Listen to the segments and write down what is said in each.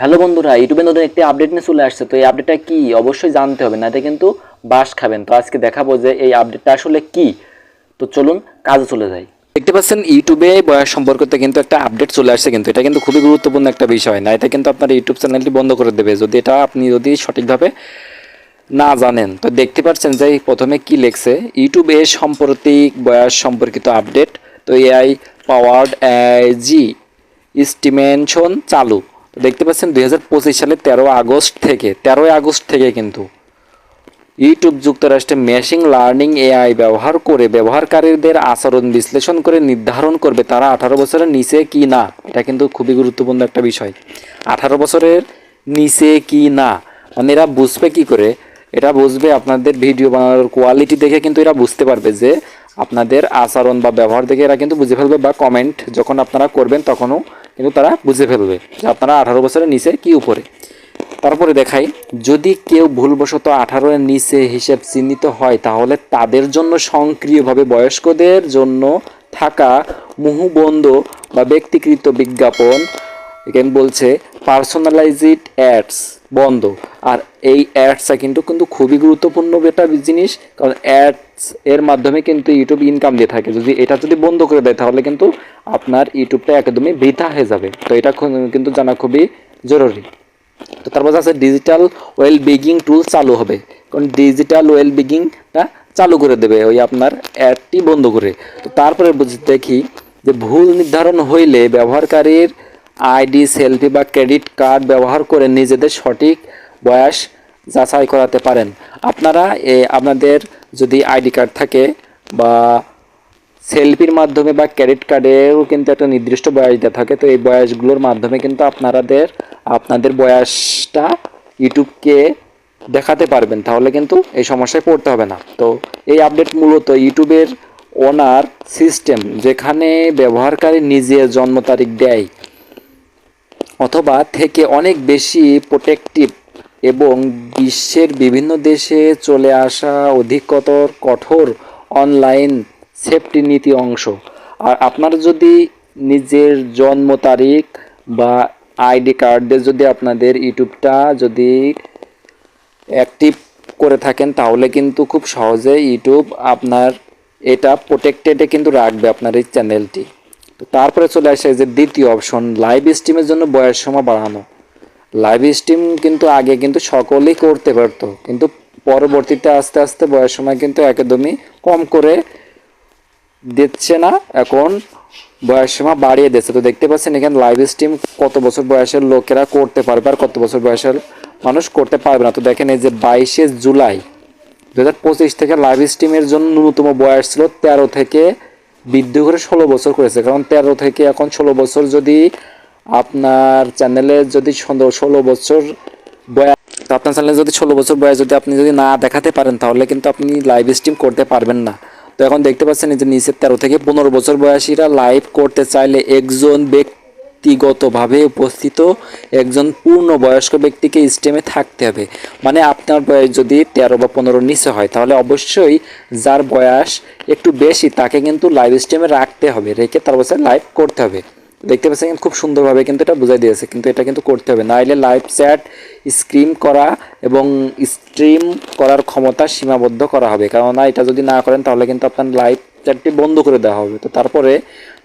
Hello বন্ধুরা, ইউটিউবে নতুন একটি আপডেট নিয়ে চলে আসছে। তো এই আপডেটটা কি? অবশ্যই জানতে হবে না এতে কিন্তু বাস খাবেন। তো আজকে দেখাবো যে এই আপডেটটা আসলে কি। তো চলুন কাজে চলে যাই। দেখতে পাচ্ছেন, ইউটিউবে বয়স সম্পর্কিত কিন্তু একটা আপডেট চলে আসছে কিন্তু। এটা কিন্তু খুবই গুরুত্বপূর্ণ একটা বিষয় না, এটা কিন্তু আপনার ইউটিউব চ্যানেলটি বন্ধ করে দেবে। যদি এটা আপনি যদি সঠিকভাবে না জানেন, তো দেখতে পাচ্ছেন যে প্রথমে কি লেখছে, ইউটিউবে সাম্প্রতিক বয়স সম্পর্কিত আপডেট তো এআই পাওয়ার্ড জি স্টিমেনশন চালু। দেখতে পাচ্ছেন দু হাজার পঁচিশ সালে তেরো আগস্ট থেকে, তেরোই আগস্ট থেকে কিন্তু ইউটিউব যুক্তরাষ্ট্রে মেশিন লার্নিং এআই ব্যবহার করে ব্যবহারকারীদের আচরণ বিশ্লেষণ করে নির্ধারণ করবে তারা আঠারো বছরের নিচে কি না, এটা কিন্তু খুবই গুরুত্বপূর্ণ একটা বিষয়। আঠারো বছরের নিচে কি না মানে এরা বুঝবে কি করে? এটা বুঝবে আপনাদের ভিডিও বানানোর কোয়ালিটি দেখে কিন্তু এরা বুঝতে পারবে যে আপনাদের আচরণ বা ব্যবহার দেখে এরা কিন্তু বুঝে ফেলবে বা কমেন্ট যখন আপনারা করবেন তখনও কিন্তু তারা বুঝে ফেলবে যে আপনারা আঠারো বছরের নিচে কি উপরে। তারপরে দেখাই, যদি কেউ ভুলবশত আঠারো এর নিচে হিসেব চিহ্নিত হয়, তাহলে তাদের জন্য সক্রিয়ভাবে বয়স্কদের জন্য থাকা মুহুবন্ধ বা ব্যক্তিকৃত বিজ্ঞাপন এখানে বলছে পার্সোনালাইজড অ্যাডস বন্ধ। আর এই অ্যাডসটা কিন্তু কিন্তু খুবই গুরুত্বপূর্ণ একটা জিনিস, কারণ অ্যাডস এর মাধ্যমে কিন্তু ইউটিউব ইনকাম দিয়ে থাকে। যদি এটা যদি বন্ধ করে দেয়, তাহলে কিন্তু আপনার ইউটিউবটা একদমই বৃথা হয়ে যাবে। তো এটা কিন্তু জানা খুবই জরুরি। তো তারপর আছে ডিজিটাল ওয়েল বিগিং টুল চালু হবে। কারণ ডিজিটাল ওয়েল বিগিংটা চালু করে দেবে ওই আপনার অ্যাডটি বন্ধ করে। তো তারপরে দেখি যে ভুল নির্ধারণ হইলে ব্যবহারকারীর আইডি সেলফি বা ক্রেডিট কার্ড ব্যবহার করে নিজেদের সঠিক বয়স যাচাই করাতে পারেন। আপনারা এ, আপনাদের যদি আইডি কার্ড থাকে বা সেলফির মাধ্যমে বা ক্রেডিট কার্ডেও কিন্তু একটা নির্দিষ্ট বয়স দেওয়া থাকে তো এই বয়সগুলোর মাধ্যমে কিন্তু আপনাদের আপনাদের বয়সটা ইউটিউবকে দেখাতে পারবেন। তাহলে কিন্তু এই সমস্যায় পড়তে হবে না। তো এই আপডেট মূলত ইউটিউবের ওনার সিস্টেম যেখানে ব্যবহারকারী নিজের জন্ম তারিখ দেয়। অথবা থেকে অনেক বেশি প্রোটেক্টিভ এবং বিশ্বের বিভিন্ন দেশে চলে আসা অধিকতর কঠোর অনলাইন সেফটি নীতি অংশ। আর আপনার যদি নিজের জন্ম তারিখ বা আইডি কার্ড যদি আপনাদের ইউটিউবটা যদি অ্যাক্টিভ করে থাকেন, তাহলে কিন্তু খুব সহজে ইউটিউব আপনার এটা প্রোটেক্টেডে কিন্তু রাখবে আপনার এই চ্যানেলটি তো তারপরে চলে আসে যে দ্বিতীয় অপশন লাইভ স্ট্রিমের জন্য বয়স সময় বাড়ানো। লাইভ স্ট্রিম কিন্তু আগে কিন্তু সকলেই করতে পারতো, কিন্তু পরবর্তীতে আস্তে আস্তে বয়স সময় কিন্তু একদমই কম করে দিচ্ছে না, এখন বয়স সীমা বাড়িয়ে দিচ্ছে। তো দেখতে পাচ্ছেন এখানে লাইভ স্ট্রিম কত বছর বয়সের লোকেরা করতে পারবে আর কত বছর বয়সের মানুষ করতে পারবে না। তো দেখেন এই যে বাইশে জুলাই দু হাজার পঁচিশ থেকে লাইভ স্ট্রিমের জন্য ন্যূনতম বয়স ছিল তেরো থেকে বৃদ্ধি করে ষোলো বছর করেছে। কারণ তেরো থেকে এখন ষোলো বছর যদি আপনার চ্যানেলে যদি ষোলো বছর বয়স আপনার চ্যানেলে যদি ষোলো বছর বয়স যদি আপনি যদি না দেখাতে পারেন, তাহলে কিন্তু আপনি লাইভ স্ট্রিম করতে পারবেন না। তো এখন দেখতে পাচ্ছেন যে নিচের তেরো থেকে পনেরো বছর বয়সীরা লাইভ করতে চাইলে একজন ব্যক্তিগতভাবে উপস্থিত একজন পূর্ণ বয়স্ক ব্যক্তিকে স্টেমে থাকতে হবে। মানে আপনার বয়স যদি তেরো বা পনেরো নিচে হয়, তাহলে অবশ্যই যার বয়স একটু বেশি, তাকে কিন্তু লাইভ স্ট্রিমে রাখতে হবে, রেখে তার বছর লাইভ করতে হবে। দেখতে পাচ্ছেন খুব সুন্দরভাবে কিন্তু এটা বুঝাই দিয়েছে, কিন্তু এটা কিন্তু করতে হবে। নাইলে লাইভ চ্যাট স্ক্রিম করা এবং স্ট্রিম করার ক্ষমতা সীমাবদ্ধ করা হবে। কেননা এটা যদি না করেন, তাহলে কিন্তু আপনার লাইভ চ্যাটটি বন্ধ করে দেওয়া হবে। তো তারপরে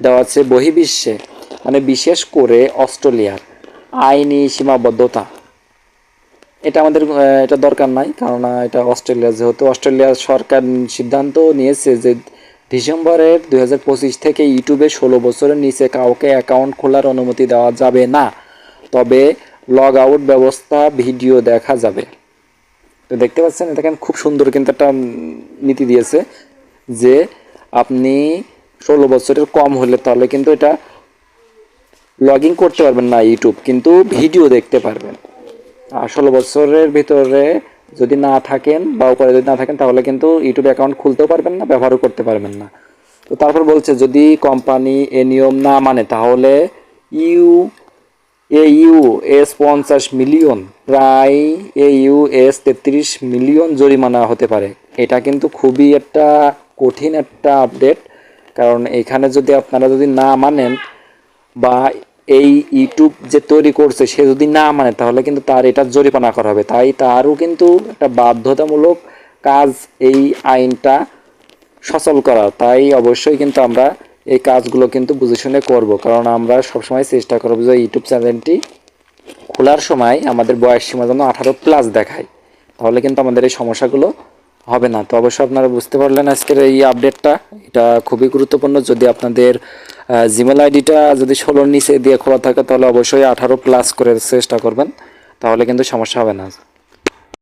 দেওয়া আছে বহির্বিশ্বে। মানে বিশেষ করে অস্ট্রেলিয়ার আইনি সীমাবদ্ধতা। এটা আমাদের এটা দরকার নাই কারণ এটা অস্ট্রেলিয়া, যেহেতু অস্ট্রেলিয়ার সরকার সিদ্ধান্ত নিয়েছে যে ডিসেম্বরের দু হাজার পঁচিশ থেকে ইউটিউবে ষোলো বছরের নিচে কাউকে অ্যাকাউন্ট খোলার অনুমতি দেওয়া যাবে না, তবে লগ আউট ব্যবস্থা ভিডিও দেখা যাবে। তো দেখতে পাচ্ছেন, এটা খুব সুন্দর কিন্তু একটা নীতি দিয়েছে যে আপনি ষোলো বছরের কম হলে তাহলে কিন্তু এটা লগ করতে পারবেন না ইউটিউব কিন্তু ভিডিও দেখতে পারবেন। আর ষোলো বছরের ভিতরে যদি না থাকেন বা উপরে যদি না থাকেন, তাহলে কিন্তু ইউটিউব অ্যাকাউন্ট খুলতেও পারবেন না, ব্যবহারও করতে পারবেন না। তো তারপর বলছে, যদি কোম্পানি এ নিয়ম না মানে তাহলে ইউ এ ইউ এস পঞ্চাশ মিলিয়ন, প্রায় এ ইউ এস তেত্রিশ মিলিয়ন জরিমানা হতে পারে। এটা কিন্তু খুবই একটা কঠিন একটা আপডেট কারণ এখানে যদি আপনারা যদি না মানেন বা এই ইউটিউব যে তৈরি করছে, সে যদি না মানে তাহলে কিন্তু তার এটা জরিমানা করা হবে। তাই তারও কিন্তু একটা বাধ্যতামূলক কাজ এই আইনটা সচল করা। তাই অবশ্যই কিন্তু আমরা এই কাজগুলো কিন্তু বুঝে শুনে করব। কারণ আমরা সবসময় চেষ্টা করব যে ইউটিউব চ্যানেলটি খোলার সময় আমাদের বয়স সীমা যেন আঠারো প্লাস দেখায়। তাহলে কিন্তু আমাদের এই সমস্যাগুলো হবে না। তো অবশ্যই আপনারা বুঝতে পারলেন আজকের এই আপডেটটা এটা খুবই গুরুত্বপূর্ণ। যদি আপনাদের জিমেল আইডিটা যদি ষোলোর নিচে দিয়ে খোলা থাকে, তাহলে অবশ্যই আঠারো প্লাস করে চেষ্টা করবেন, তাহলে কিন্তু সমস্যা হবে না।